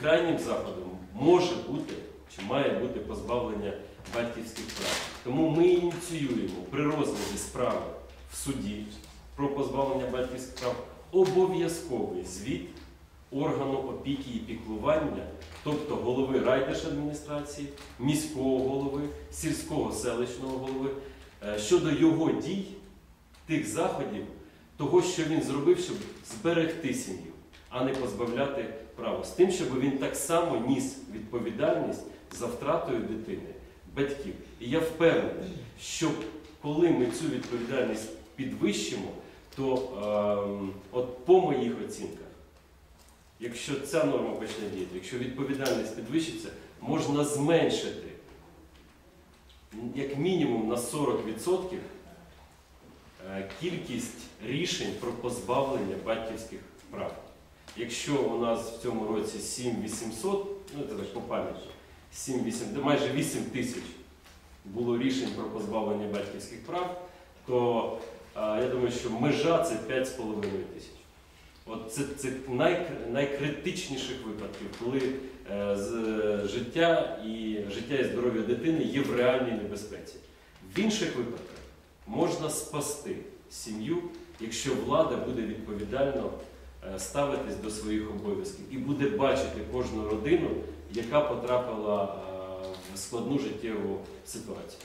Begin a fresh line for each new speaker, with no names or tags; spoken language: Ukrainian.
крайнім заходом може бути чи має бути позбавлення батьківських прав. Тому ми ініціюємо при розгляді справи в суді про позбавлення батьківських прав обов'язковий звіт органу опіки і піклування, тобто голови райдержадміністрації, міського голови, сільського селищного голови е, щодо його дій, тих заходів, того, що він зробив, щоб зберегти сім'ю, а не позбавляти права. З тим, щоб він так само ніс відповідальність за втратою дитини батьків. І я впевнений, що коли ми цю відповідальність підвищимо, то ем, от по моїх оцінках, якщо ця норма почне діяти, якщо відповідальність підвищиться, можна зменшити як мінімум на 40% е, кількість рішень про позбавлення батьківських прав. Якщо у нас в цьому році 7800, ну це так по пам'яті, 7, 8, майже 8 тисяч було рішень про позбавлення батьківських прав, то я думаю, що межа це 5,5 тисяч. От це, це най, найкритичніших випадків, коли е, з, життя і життя і здоров'я дитини є в реальній небезпеці. В інших випадках можна спасти сім'ю, якщо влада буде відповідально ставитись до своїх обов'язків і буде бачити кожну родину, яка потрапила е, в складну життєву ситуацію.